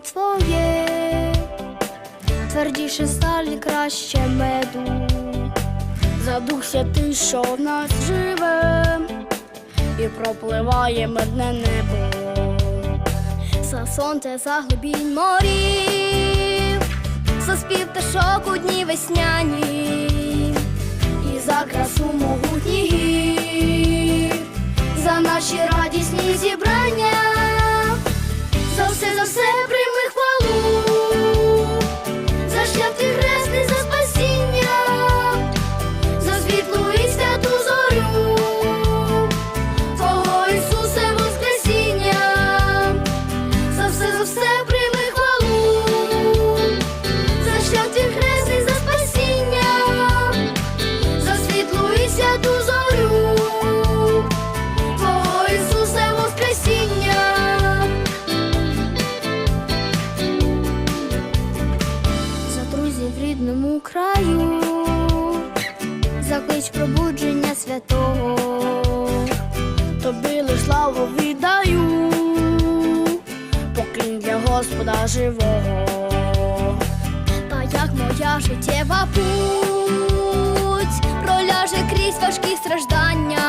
твоє, твердіше сталі краще меду, за дух святий, що в нас живе, і пропливає мирне небо, за сонце, за глибінь морів, за спів пташок у дні весняні, і за красу могутніх святого, тобі лиш славу віддаю, покинь для Господа живого, та як моя життєва путь проляже крізь важкі страждання,